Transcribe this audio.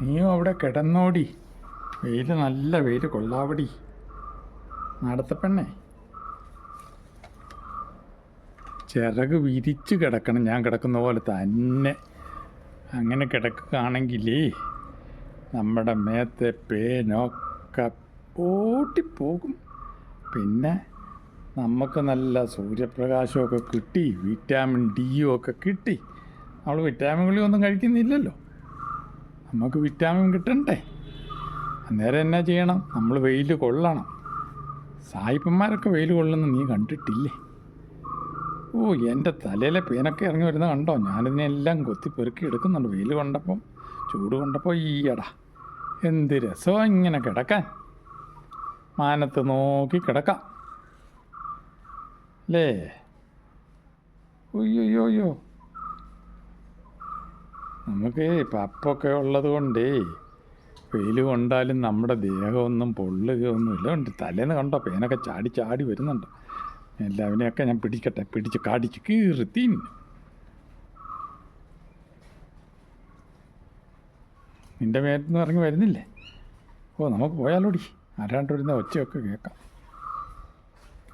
നീയും അവിടെ കിടന്നോടി. വെയിൽ നല്ല വെയിൽ കൊള്ളാവടി. നടത്തപ്പെണ്ണേ ചിറക് വിരിച്ചു കിടക്കണം. ഞാൻ കിടക്കുന്ന പോലെ തന്നെ. അങ്ങനെ കിടക്കുകയാണെങ്കിലേ നമ്മുടെ മേത്തെ പേനൊക്കെ പോകും പിന്നെ നമുക്ക് നല്ല സൂര്യപ്രകാശമൊക്കെ കിട്ടി വിറ്റാമിൻ ഡിയും ഒക്കെ കിട്ടി. നമ്മൾ വിറ്റാമിൻ ഗുളിയൊന്നും കഴിക്കുന്നില്ലല്ലോ. നമുക്ക് വിറ്റാമിൻ കിട്ടണ്ടേ? അന്നേരം എന്നാ ചെയ്യണം? നമ്മൾ വെയിൽ കൊള്ളണം. സായിപ്പന്മാരൊക്കെ വെയിൽ കൊള്ളുന്ന നീ കണ്ടിട്ടില്ലേ? ഓ എന്റെ തലയിലെ പേനൊക്കെ ഇറങ്ങി വരുന്ന കണ്ടോ? ഞാനിതിനെല്ലാം കൊത്തി പെറുക്കി എടുക്കുന്നുണ്ട്. വെയിൽ കൊണ്ടപ്പം ചൂട് കൊണ്ടപ്പോൾ ഈയടാ. എന്ത് രസമോ ഇങ്ങനെ കിടക്കാൻ. മാനത്ത് നോക്കി കിടക്കാം. അല്ലേ അയ്യോ അയ്യോ നമുക്ക് പപ്പൊക്കെ ഉള്ളത് കൊണ്ടേ വെയിൽ കൊണ്ടാലും നമ്മുടെ ദേഹമൊന്നും പൊള്ളുകയൊന്നുമില്ല ഉണ്ട് തലേന്ന് കണ്ടോ പേനൊക്കെ ചാടി ചാടി വരുന്നുണ്ട്. എല്ലാവരെയൊക്കെ ഞാൻ പിടിക്കട്ടെ പിടിച്ച് കാടിച്ച് കീറി തിന്നു. നിന്റെ മേത്തുനിന്ന് ഇറങ്ങി വരുന്നില്ലേ? ഓ നമുക്ക് പോയാലോടി. ആരാണ്ട് വരുന്ന ഒച്ചയൊക്കെ കേൾക്കാം.